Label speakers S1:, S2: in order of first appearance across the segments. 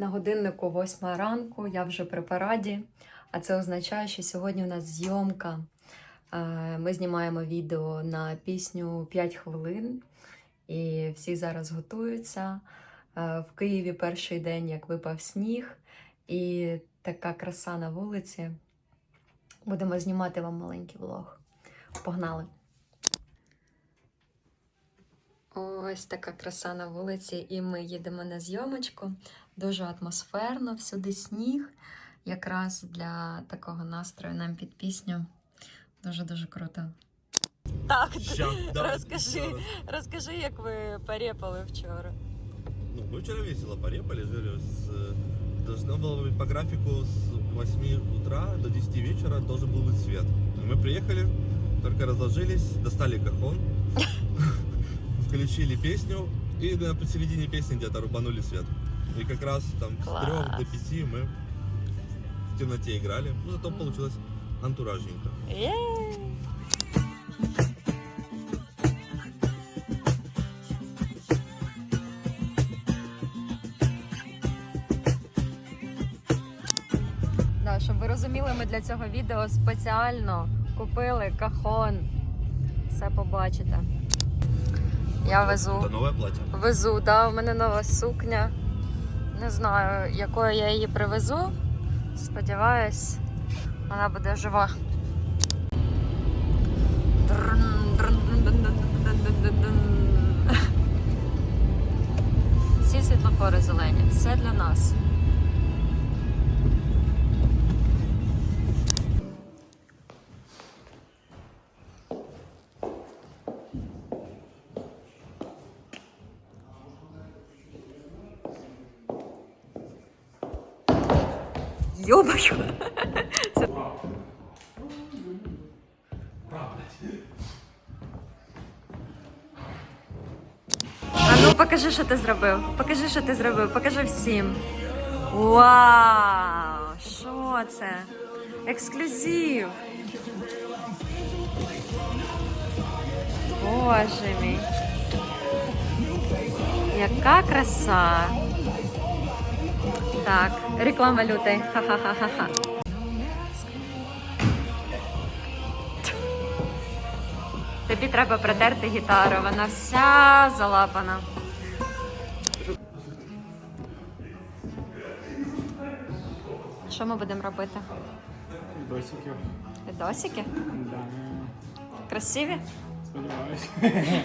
S1: На годиннику 8 ранку, я вже при параді, а це означає, що сьогодні у нас зйомка. Е, Ми знімаємо відео на пісню 5 хвилин, і всі зараз готуються. Е, В Києві перший день, як випав сніг, і така краса на вулиці. Будемо знімати вам маленький влог. Погнали! Ось така краса на вулиці, і ми їдемо на зйомочку Дуже атмосферно, всюди сніг. Якраз для такого настрою нам під пісню. Дуже-дуже круто. Так,
S2: Ща, да,
S1: розкажи,
S2: да.
S1: розкажи, як ви перепали вчора.
S2: Ну, мы вчера весело порепали, жили с... э, Должно было быть по графику с 8 утра до 10 вечера должен был быть свет. Мы приехали, только разложились, достали кахон, включили песню и на посередине песни где-то рубанули свет. И как раз там с
S1: Класс.
S2: 3 до 5 мы в темноте играли. Ну, зато получилось антуражненько.
S1: Да, щоб ви розуміли, ми для цього відео спеціально купили кахон. Все побачите. Я везу.
S2: Та нове платье.
S1: Везу, да, у мене нова сукня. Не знаю, якою я її привезу. Сподіваюсь, вона буде жива. Всі світлофори зелені, все для нас. Йобаю. Це... А ну покажи, що ти зробив. Покажи, що ти зробив. Покажи всім. Вау! Що це? Ексклюзив. Боже мій. Яка краса. Так, реклама лютий. Ха-ха-ха-ха. Тобі треба протерти гітару, вона вся залапана. Що ми будемо робити?
S3: Досиків.
S1: Відосики?
S3: Да,
S1: Красиві?
S3: сподіваюсь.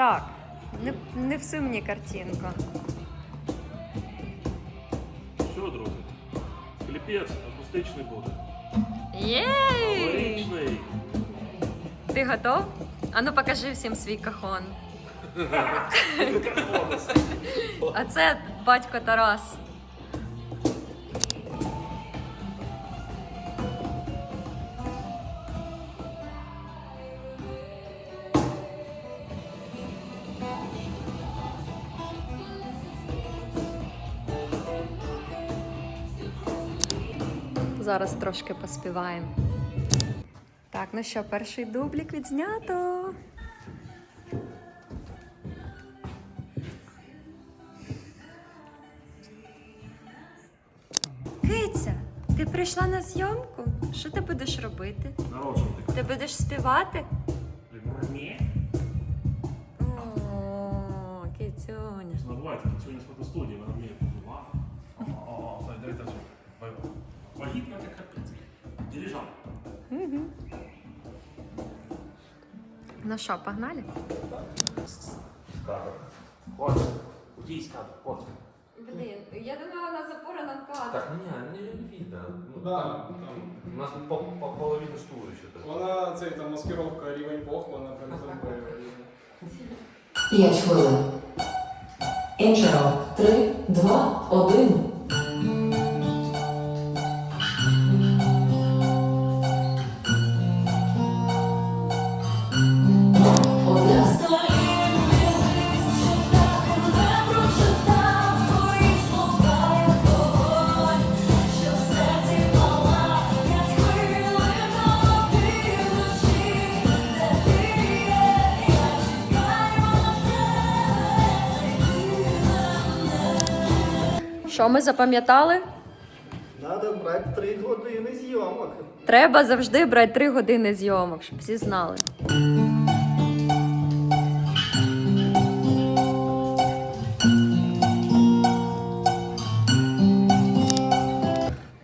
S1: Так, не, не всю мені картинку.
S4: Що, друзі? Кліпець акустичний буде.
S1: Єй!
S4: Логічний.
S1: Ти готов? Ану покажи всім свій кахон. А це батько Тарас. Зараз трошки поспіваємо. Так, ну що, перший дублік відзнято. Киця, ти прийшла на зйомку? Що ти будеш робити?
S4: Народжувати.
S1: Ти будеш співати?
S4: Ні.
S1: О, кицюня.
S4: Забувайте, сьогодні з фотостудії, вона вміє позувати. О, о, дивіться Вагітна як капець. Дирижан.
S1: Ну що, погнали?
S4: Кадр. От. Удійсь кадр. От.
S1: Блін, я думаю, вона запорана в кадр.
S5: Так, не, не, видно. Ну,
S3: Да,
S5: там,
S3: там.
S5: у нас по, по половину штури ще так.
S3: Вона цей там маскировка рівень Бог, вона прям зробила.
S6: 5 хвилин. Інтро. 3, 2, 1.
S1: Що ми запам'ятали?
S7: Надо брати три години зйомок.
S1: Треба завжди брати 3 години зйомок, щоб всі знали.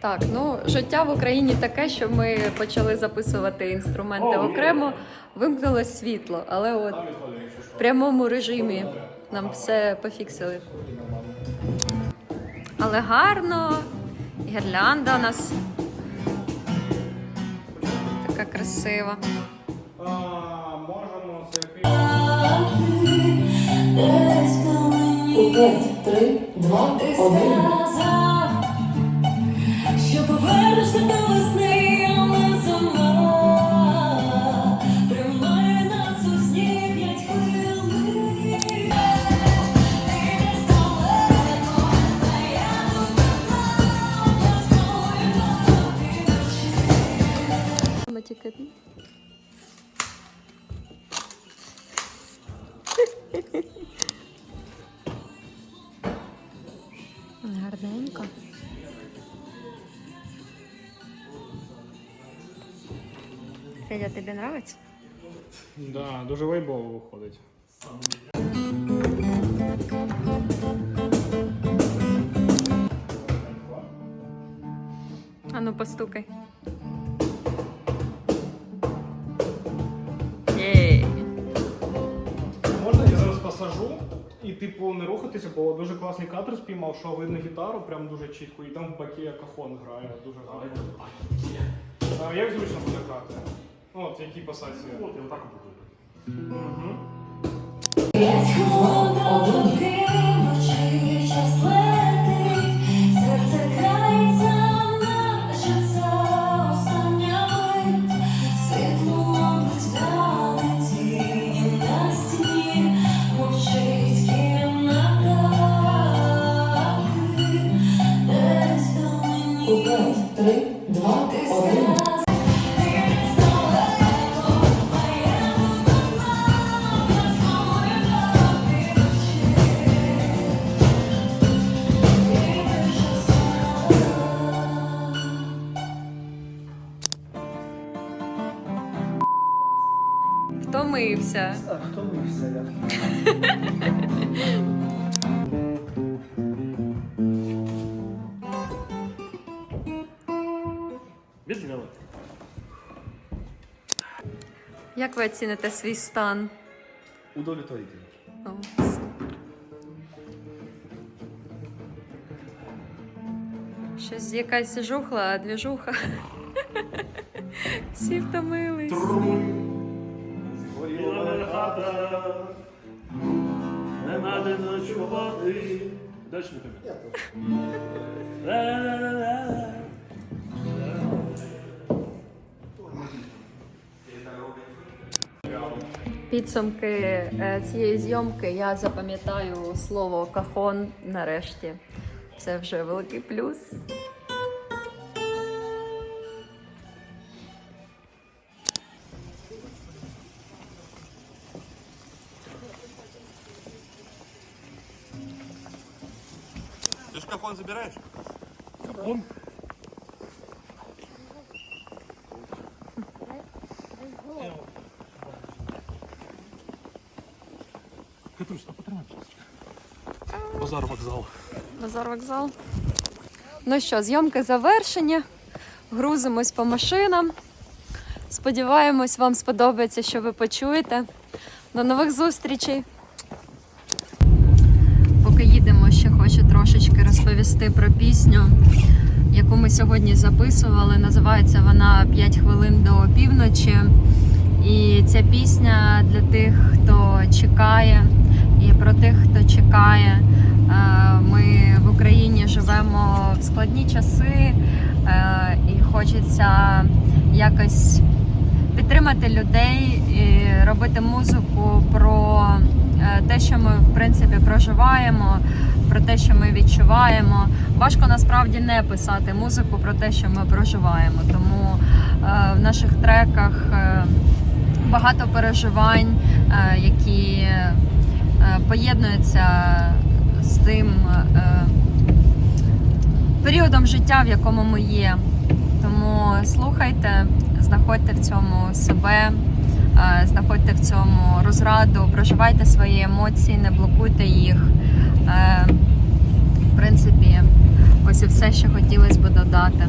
S1: Так, ну життя в Україні таке, що ми почали записувати інструменти окремо, вимкнулось світло, але от в прямому режимі нам все пофіксили. Але гарно, гірлянда у нас така красива.
S3: А, можемо це
S6: У 5, 3, 2, 1.
S8: Що повернешся
S1: Гарненько. Федя, тобі подобається?
S3: Да, дуже вайбово виходить.
S1: А ну постукай.
S3: І типу не рухатися, бо дуже класний кадр спіймав, що видно гітару прям дуже чітко, і там в баке кахон грає дуже гарно. А як зручно буде грати? Ну, От, які пасації.
S4: От, я отак от буду.
S3: Угу.
S8: Мені.
S6: 5, 3, 2, 1.
S1: Втомився.
S7: А хто я?
S1: Як ви оціните свій стан?
S2: Удовлетворительно.
S1: О, Щось якась жухла, двіжуха. Всі втомились.
S4: Згоріла хата, не надо ночувати. Дальше не пам'ятаю.
S1: Підсумки е, цієї зйомки я запам'ятаю слово кахон нарешті. Це вже великий плюс.
S2: Ты ж кахон забираешь?
S4: Он. Базар вокзал.
S1: Базар вокзал. Ну що, зйомки завершені. Грузимось по машинам. Сподіваємось, вам сподобається, що ви почуєте. До нових зустрічей. Поки їдемо, ще хочу трошечки розповісти про пісню, яку ми сьогодні записували. Називається вона «5 хвилин до півночі. І ця пісня для тих, хто чекає, і про тих, хто чекає. Е, Ми в Україні живемо в складні часи, е, і хочеться якось підтримати людей і робити музику про е, те, що ми в принципі проживаємо, про те, що ми відчуваємо. Важко насправді не писати музику про те, що ми проживаємо. Тому в наших треках багато переживань, які е, поєднуються з тим е, періодом життя, в якому ми є. Тому слухайте, знаходьте в цьому себе, е, знаходьте в цьому розраду, проживайте свої емоції, не блокуйте їх. В принципі, ось і все, що хотілося б додати.